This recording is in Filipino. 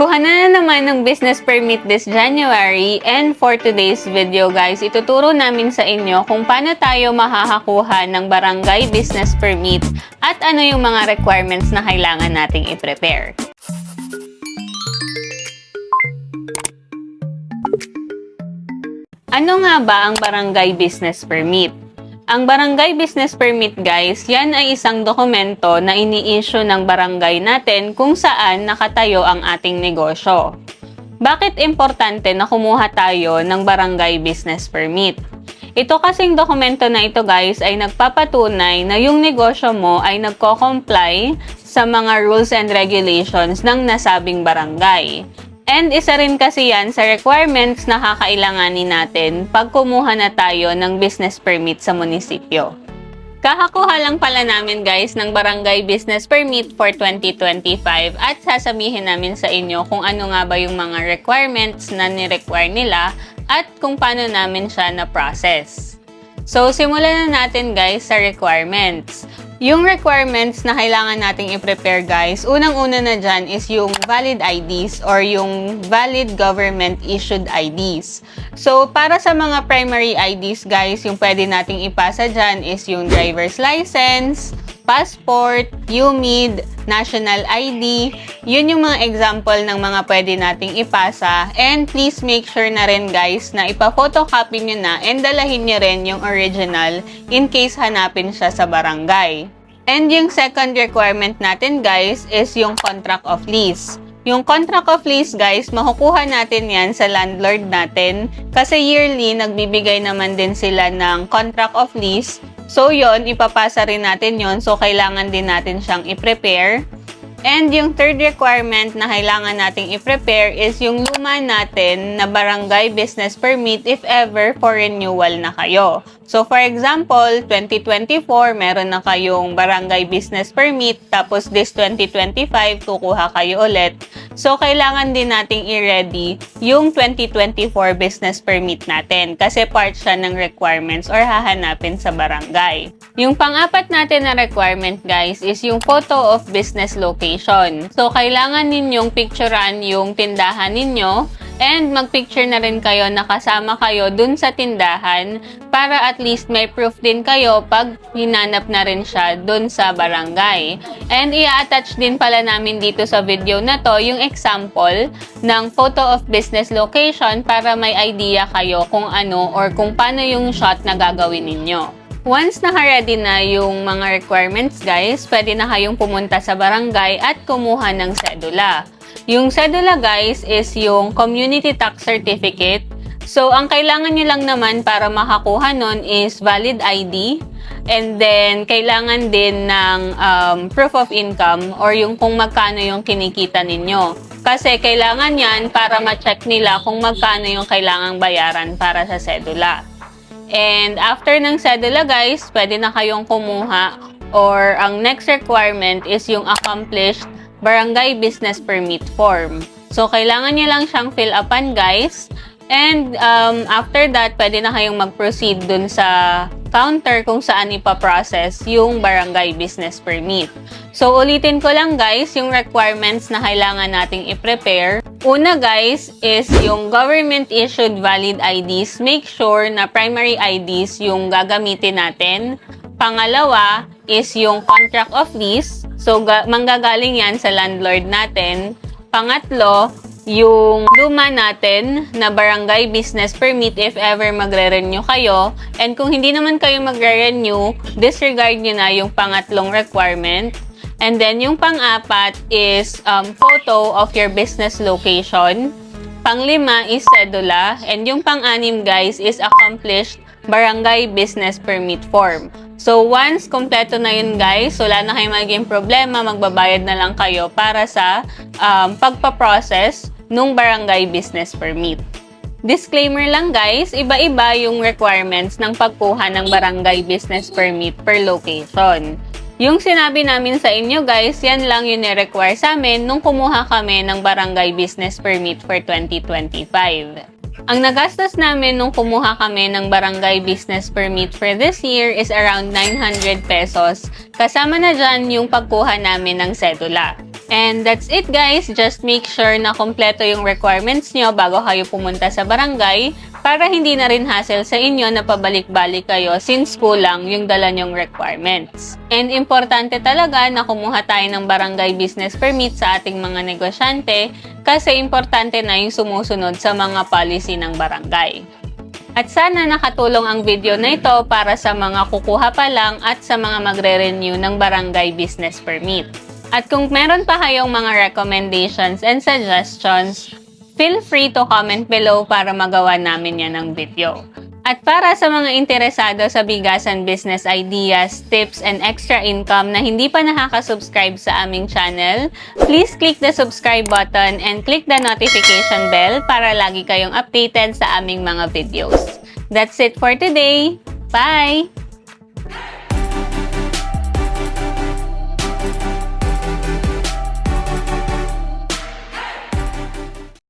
Kuha na na naman ng business permit this January and for today's video guys, ituturo namin sa inyo kung paano tayo makakakuha ng barangay business permit at ano yung mga requirements na kailangan nating i-prepare. Ano nga ba ang barangay business permit? Ang barangay business permit guys, yan ay isang dokumento na ini-issue ng barangay natin kung saan nakatayo ang ating negosyo. Bakit importante na kumuha tayo ng barangay business permit? Ito kasing dokumento na ito guys ay nagpapatunay na yung negosyo mo ay nagko-comply sa mga rules and regulations ng nasabing barangay. And isa rin kasi yan sa requirements na kakailanganin natin pag kumuha na tayo ng business permit sa munisipyo. Kakakuha lang pala namin guys ng barangay business permit for 2025 at sasabihin namin sa inyo kung ano nga ba yung mga requirements na ni-require nila at kung paano namin siya na-process. So, simulan na natin guys sa requirements. Yung requirements na kailangan nating i-prepare guys, unang-una na dyan is yung valid IDs or yung valid government-issued IDs. So, para sa mga primary IDs guys, yung pwede nating ipasa dyan is yung driver's license, passport, UMID, national ID. Yun yung mga example ng mga pwede nating ipasa. And please make sure na rin guys na ipa-photocopy nyo na and dalahin nyo rin yung original in case hanapin siya sa barangay. And yung second requirement natin guys is yung contract of lease. Yung contract of lease, guys, makukuha natin yan sa landlord natin kasi yearly nagbibigay naman din sila ng contract of lease. So, yon ipapasa rin natin yon So, kailangan din natin siyang i-prepare. And yung third requirement na kailangan nating i-prepare is yung luma natin na barangay business permit if ever for renewal na kayo. So for example, 2024 meron na kayong barangay business permit tapos this 2025 kukuha kayo ulit. So kailangan din nating i-ready yung 2024 business permit natin kasi part siya ng requirements or hahanapin sa barangay. Yung pang-apat natin na requirement guys is yung photo of business location. So kailangan ninyong picturean yung tindahan ninyo And magpicture na rin kayo na kasama kayo dun sa tindahan para at least may proof din kayo pag hinanap na rin siya dun sa barangay. And i-attach din pala namin dito sa video na to yung example ng photo of business location para may idea kayo kung ano or kung paano yung shot na gagawin ninyo. Once naka-ready na yung mga requirements guys, pwede na kayong pumunta sa barangay at kumuha ng sedula. Yung sedula guys is yung community tax certificate. So, ang kailangan nyo lang naman para makakuha nun is valid ID. And then, kailangan din ng um, proof of income or yung kung magkano yung kinikita ninyo. Kasi kailangan yan para ma-check nila kung magkano yung kailangang bayaran para sa sedula. And after ng sedula guys, pwede na kayong kumuha or ang next requirement is yung accomplished barangay business permit form. So, kailangan nyo lang siyang fill upan, guys. And um, after that, pwede na kayong mag-proceed dun sa counter kung saan ipaprocess yung barangay business permit. So, ulitin ko lang guys, yung requirements na kailangan nating i-prepare. Una guys, is yung government-issued valid IDs. Make sure na primary IDs yung gagamitin natin. Pangalawa is yung contract of lease. So, manggagaling yan sa landlord natin. Pangatlo, yung luma natin na barangay business permit if ever magre-renew kayo. And kung hindi naman kayo magre-renew, disregard nyo na yung pangatlong requirement. And then yung pang-apat is um, photo of your business location. Panglima is sedula. And yung pang-anim guys is accomplished barangay business permit form. So, once kompleto na yun guys, wala na kayong magiging problema, magbabayad na lang kayo para sa um, pagpa-process nung barangay business permit. Disclaimer lang guys, iba-iba yung requirements ng pagkuha ng barangay business permit per location. Yung sinabi namin sa inyo guys, yan lang yung ni-require sa amin nung kumuha kami ng barangay business permit for 2025. Ang nagastos namin nung kumuha kami ng barangay business permit for this year is around 900 pesos. Kasama na dyan yung pagkuha namin ng sedula. And that's it guys. Just make sure na kompleto yung requirements nyo bago kayo pumunta sa barangay para hindi na rin hassle sa inyo na pabalik-balik kayo since kulang yung dala nyong requirements. And importante talaga na kumuha tayo ng barangay business permit sa ating mga negosyante kasi importante na yung sumusunod sa mga policy ng barangay. At sana nakatulong ang video na ito para sa mga kukuha pa lang at sa mga magre-renew ng barangay business permit. At kung meron pa kayong mga recommendations and suggestions, feel free to comment below para magawa namin yan ng video. At para sa mga interesado sa bigasan business ideas, tips, and extra income na hindi pa nakaka-subscribe sa aming channel, please click the subscribe button and click the notification bell para lagi kayong updated sa aming mga videos. That's it for today. Bye!